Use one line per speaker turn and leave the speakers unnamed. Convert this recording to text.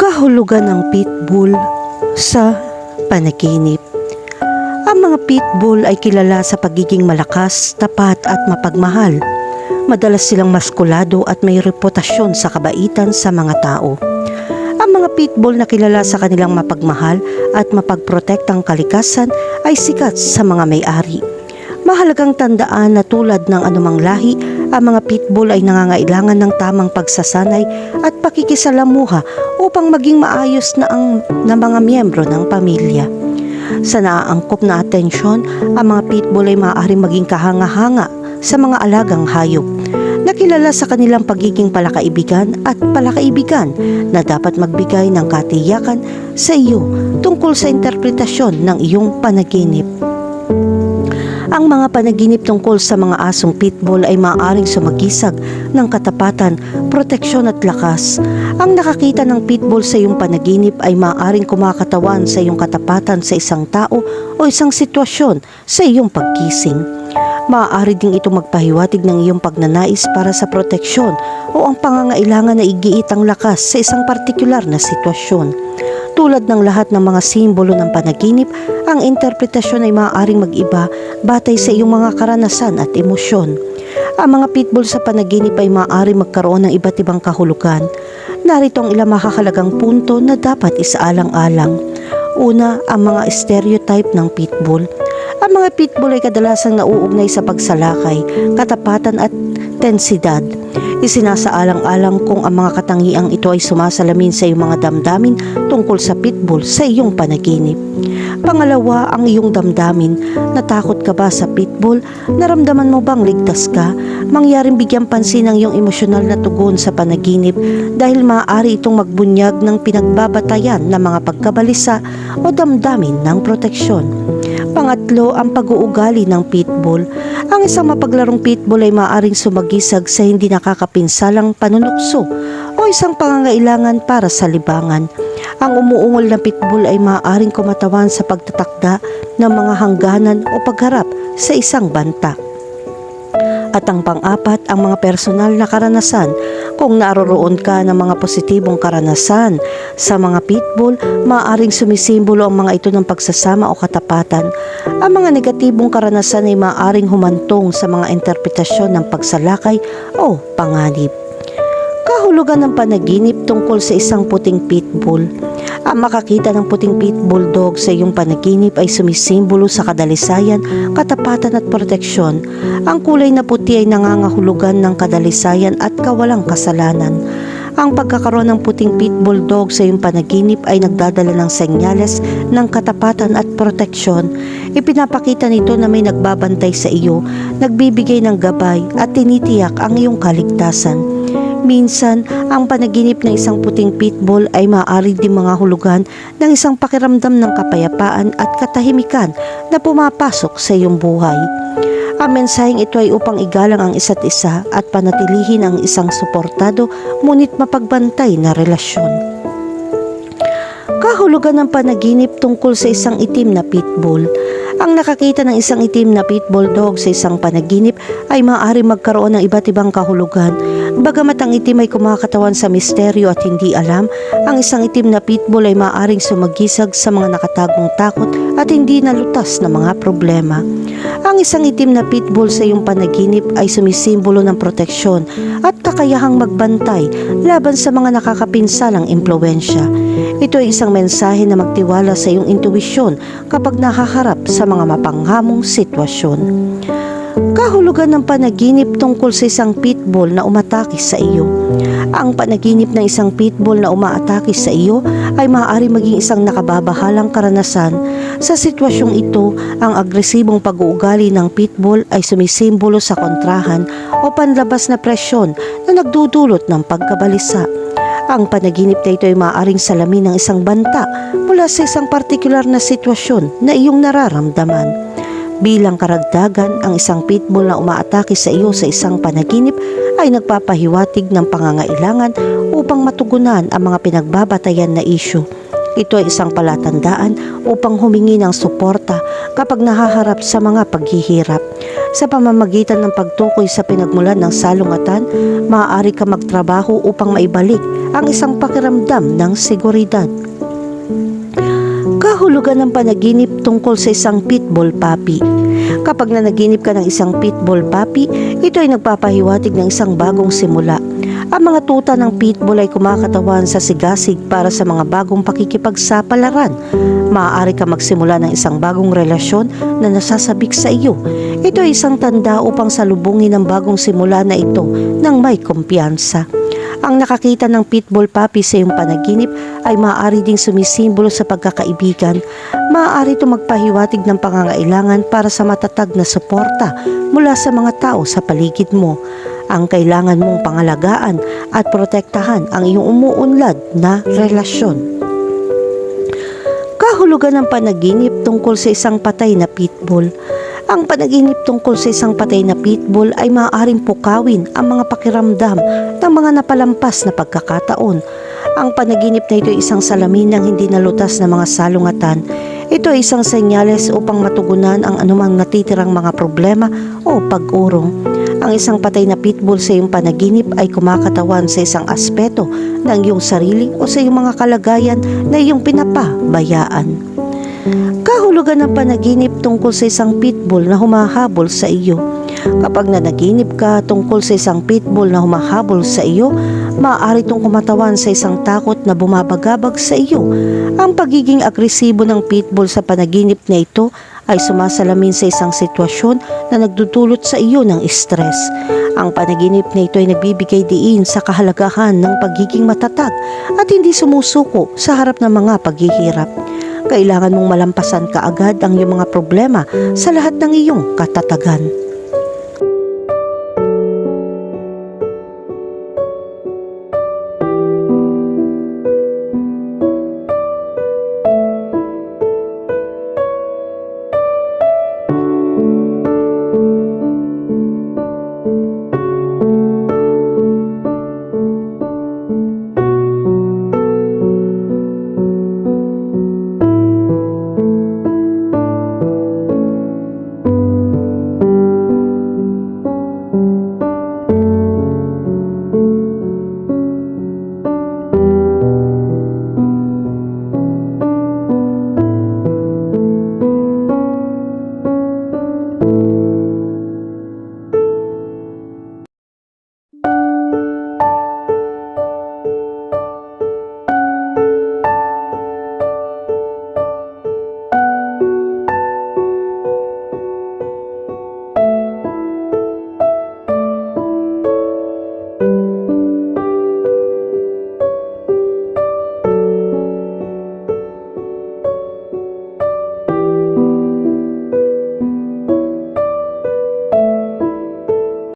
Kahulugan ng pitbull sa panaginip. Ang mga pitbull ay kilala sa pagiging malakas, tapat at mapagmahal. Madalas silang maskulado at may reputasyon sa kabaitan sa mga tao. Ang mga pitbull na kilala sa kanilang mapagmahal at mapagprotektang kalikasan ay sikat sa mga may-ari. Mahalagang tandaan na tulad ng anumang lahi, ang mga pitbull ay nangangailangan ng tamang pagsasanay at pakikisalamuha upang maging maayos na ang na mga miyembro ng pamilya. Sa naaangkop na atensyon, ang mga pitbull ay maaaring maging kahanga-hanga sa mga alagang hayop nakilala sa kanilang pagiging palakaibigan at palakaibigan na dapat magbigay ng katiyakan sa iyo tungkol sa interpretasyon ng iyong panaginip. Ang mga panaginip tungkol sa mga asong pitbull ay maaaring sumagisag ng katapatan, proteksyon at lakas. Ang nakakita ng pitbull sa iyong panaginip ay maaaring kumakatawan sa iyong katapatan sa isang tao o isang sitwasyon sa iyong pagkising. Maaari ding ito magpahiwatig ng iyong pagnanais para sa proteksyon o ang pangangailangan na igiit ang lakas sa isang partikular na sitwasyon. Tulad ng lahat ng mga simbolo ng panaginip, ang interpretasyon ay maaaring mag-iba batay sa iyong mga karanasan at emosyon. Ang mga pitbull sa panaginip ay maaari magkaroon ng iba't ibang kahulugan. Narito ang ilang makakalagang punto na dapat isaalang-alang. Una, ang mga stereotype ng pitbull. Ang mga pitbull ay kadalasang nauugnay sa pagsalakay, katapatan at tensidad. Isinasaalang-alang kung ang mga katangiang ito ay sumasalamin sa iyong mga damdamin tungkol sa pitbull sa iyong panaginip. Pangalawa, ang iyong damdamin. Natakot ka ba sa pitbull? Naramdaman mo bang ligtas ka? Mangyaring bigyan pansin ang iyong emosyonal na tugon sa panaginip dahil maaari itong magbunyag ng pinagbabatayan ng mga pagkabalisa o damdamin ng proteksyon. Pangatlo, ang pag-uugali ng pitbull. Ang isang mapaglarong pitbull ay maaaring sumagisag sa hindi nakakapinsalang panunukso o isang pangangailangan para sa libangan. Ang umuungol na pitbull ay maaaring kumatawan sa pagtatakda ng mga hangganan o pagharap sa isang banta. At ang pang-apat, ang mga personal na karanasan. Kung naroroon ka ng mga positibong karanasan sa mga pitbull, maaaring sumisimbolo ang mga ito ng pagsasama o katapatan. Ang mga negatibong karanasan ay maaaring humantong sa mga interpretasyon ng pagsalakay o panganib. Kahulugan ng panaginip tungkol sa isang puting pitbull. Ang makakita ng puting pitbull dog sa iyong panaginip ay sumisimbolo sa kadalisayan, katapatan at proteksyon. Ang kulay na puti ay nangangahulugan ng kadalisayan at kawalang kasalanan. Ang pagkakaroon ng puting pitbull dog sa iyong panaginip ay nagdadala ng senyales ng katapatan at proteksyon. Ipinapakita nito na may nagbabantay sa iyo, nagbibigay ng gabay at tinitiyak ang iyong kaligtasan. Minsan, ang panaginip ng isang puting pitbull ay maaari din mga hulugan ng isang pakiramdam ng kapayapaan at katahimikan na pumapasok sa iyong buhay. Ang mensaheng ito ay upang igalang ang isa't isa at panatilihin ang isang suportado ngunit mapagbantay na relasyon. Kahulugan ng panaginip tungkol sa isang itim na pitbull. Ang nakakita ng isang itim na pitbull dog sa isang panaginip ay maaari magkaroon ng iba't ibang kahulugan. Bagamat ang itim ay kumakatawan sa misteryo at hindi alam, ang isang itim na pitbull ay maaaring sumagisag sa mga nakatagong takot at hindi nalutas na mga problema. Ang isang itim na pitbull sa iyong panaginip ay sumisimbolo ng proteksyon at kakayahang magbantay laban sa mga nakakapinsalang impluensya. Ito ay isang mensahe na magtiwala sa iyong intuwisyon kapag nahaharap sa mga mapanghamong sitwasyon. Kahulugan ng panaginip tungkol sa isang pitbull na umatake sa iyo. Ang panaginip ng isang pitbull na umaatake sa iyo ay maaari maging isang nakababahalang karanasan. Sa sitwasyong ito, ang agresibong pag-uugali ng pitbull ay sumisimbolo sa kontrahan o panlabas na presyon na nagdudulot ng pagkabalisa. Ang panaginip na ito ay maaaring salamin ng isang banta mula sa isang partikular na sitwasyon na iyong nararamdaman. Bilang karagdagan, ang isang pitbull na umaatake sa iyo sa isang panaginip ay nagpapahiwatig ng pangangailangan upang matugunan ang mga pinagbabatayan na isyu. Ito ay isang palatandaan upang humingi ng suporta kapag nahaharap sa mga paghihirap. Sa pamamagitan ng pagtukoy sa pinagmulan ng salungatan, maaari ka magtrabaho upang maibalik ang isang pakiramdam ng seguridad. Kahulugan ng panaginip tungkol sa isang pitbull puppy. Kapag nanaginip ka ng isang pitbull puppy, ito ay nagpapahiwatig ng isang bagong simula. Ang mga tuta ng pitbull ay kumakatawan sa sigasig para sa mga bagong pakikipagsapalaran. Maaari ka magsimula ng isang bagong relasyon na nasasabik sa iyo. Ito ay isang tanda upang salubungin ang bagong simula na ito ng may kumpiyansa. Ang nakakita ng pitbull puppy sa iyong panaginip ay maaari ding sumisimbolo sa pagkakaibigan. Maaari ito magpahiwatig ng pangangailangan para sa matatag na suporta mula sa mga tao sa paligid mo. Ang kailangan mong pangalagaan at protektahan ang iyong umuunlad na relasyon. Kahulugan ng panaginip tungkol sa isang patay na pitbull. Ang panaginip tungkol sa isang patay na pitbull ay maaaring pukawin ang mga pakiramdam ng mga napalampas na pagkakataon. Ang panaginip na ito ay isang salamin ng hindi nalutas na mga salungatan. Ito ay isang senyales upang matugunan ang anumang natitirang mga problema o pag-urong. Ang isang patay na pitbull sa iyong panaginip ay kumakatawan sa isang aspeto ng iyong sarili o sa iyong mga kalagayan na iyong pinapabayaan. Kahulugan ng panaginip tungkol sa isang pitbull na humahabol sa iyo. Kapag nanaginip ka tungkol sa isang pitbull na humahabol sa iyo, maaari itong kumatawan sa isang takot na bumabagabag sa iyo. Ang pagiging agresibo ng pitbull sa panaginip na ito ay sumasalamin sa isang sitwasyon na nagdudulot sa iyo ng stress. Ang panaginip na ito ay nagbibigay diin sa kahalagahan ng pagiging matatag at hindi sumusuko sa harap ng mga paghihirap. Kailangan mong malampasan kaagad ang iyong mga problema sa lahat ng iyong katatagan.